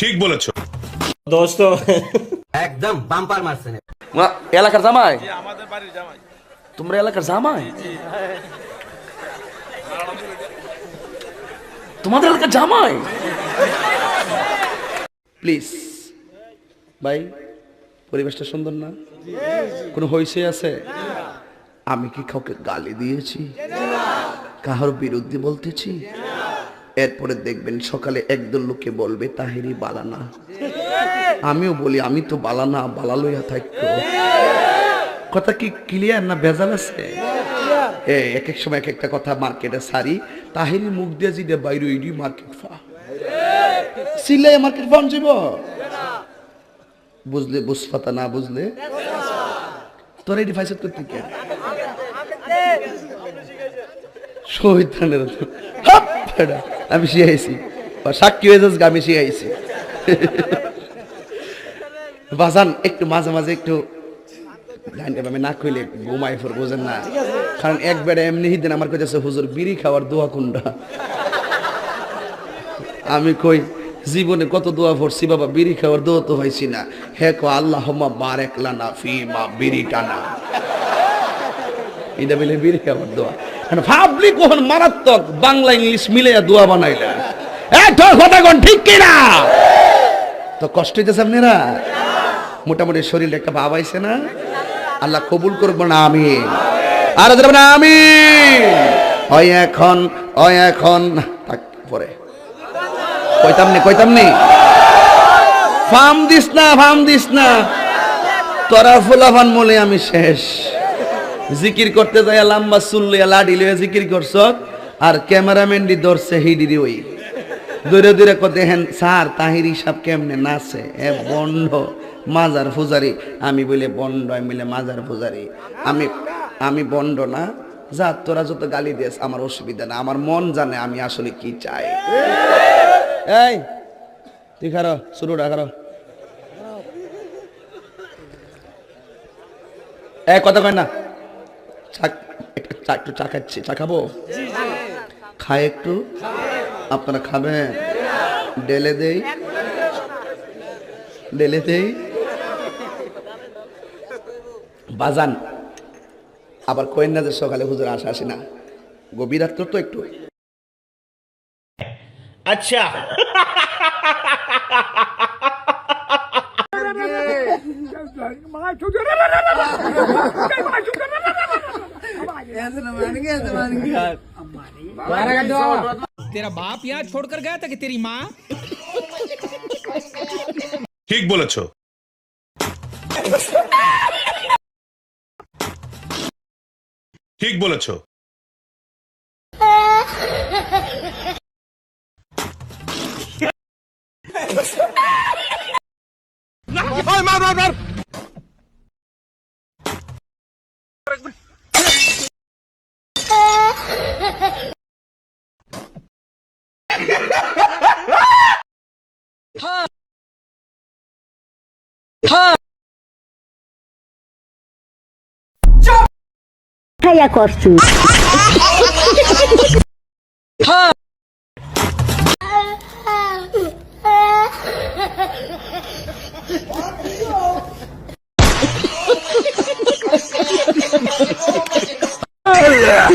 ঠিক বলেছ। দোস্ত। একদম বাম্পার মারছেন। মা- এলাকার জামাই? তোমরা এলাকার জামাই? তোমাদের এলাকার জামাই? প্লিজ ভাই পরিবেশটা সুন্দর না? কোনো হইসে আছে? আমি কি কাউকে গালি দিয়েছি? কাহার বিরুদ্ধে বলতেছি? এরপরে দেখবেন সকালে একদল লোকে বলবে, তাহেরি বালানা। আমিও বলি, আমি তো বালানা, বালা লইয়া থাকতো কথা কি ক্লিয়ার না ভেজাল আছে? এক এক সময় এক একটা কথা মার্কেটে সারি, তাহিরি মুখ দিয়ে জিদে বাইরে ইডি মার্কেট ফা। সিলাই মার্কেট ফাউন যাব বুঝলে, বুঝফাতা না বুঝলে? তোর এডি ফাইসত করতে কে? হাপ, ফেডা। আমি শিখাইছি সাক্ষী হয়ে যাস আমি শিখাইছি বাজান, একটু মাঝে মাঝে একটু না কইলে ঘুমাই ফোর বোঝেন না। কারণ একবারে এমনি দিন আমার কাছে হুজুর, বিড়ি খাওয়ার দোয়া কোনটা? আমি কই, জীবনে কত দোয়া পড়ছি বাবা, বিড়ি খাওয়ার দোয়া তো হয়েছি না। হে কো আল্লাহ বারেক লানা ফি মা বিড়ি টানা। এটা মিলে বিড়ি খাওয়ার দোয়া। ভাবলি কখন মারাত্মক বাংলা ইংলিশ মিলে দোয়া বানাইলা। এ, তোর কথা কোন ঠিক কিনা? তো কষ্ট হইতেছে আপনারা? মোটামুটি শরীরে একটা ভাব আইছে না? আল্লাহ কবুল করব না আমি আর না আমি ওই এখন ওই এখন। থাক, পরে। কইতাম নি কইতাম নি? ফার্ম দিস না ফার্ম দিস না। তোরা ফুলাফান মলে আমি শেষ। জিকির করতে যাই লাম্বা চুল্লিয়া লাডি লইয়া জিকির করছ, আর ক্যামেরাম্যান দি ধরছে হিডিরি ওই। দূরে দূরে কত দেখেন, স্যার, তাহির হিসাব কেমনে নাচে? এ বন্ড, মাজার ফুজারি আমি বলে, বন্ড, আমি বলে, মাজার ফুজারি আমি আমি বন্ড না। যা, তোরা যত গালি দিস আমার অসুবিধা না, আমার মন জানে আমি আসলে কি চাই। এই, তুই খারো, শুরুটা খারো। এ, কথা কয় না। একটু চা একটু চা খাচ্ছি। চা খাব? খায় একটু। আপনারা খাবেন? ডেলে দেই। ডেলে দেই। বাজান, আবার কয়েন না যে সকালে হুজুর আসা আসি না। গভীর রাত্র তো একটু। আচ্ছা। तेरा बाप यहाँ छोड़कर गया था कि तेरी माँ? ठीक बोल छो ठीक बोल छो मार। খাইয়া করছু Yeah.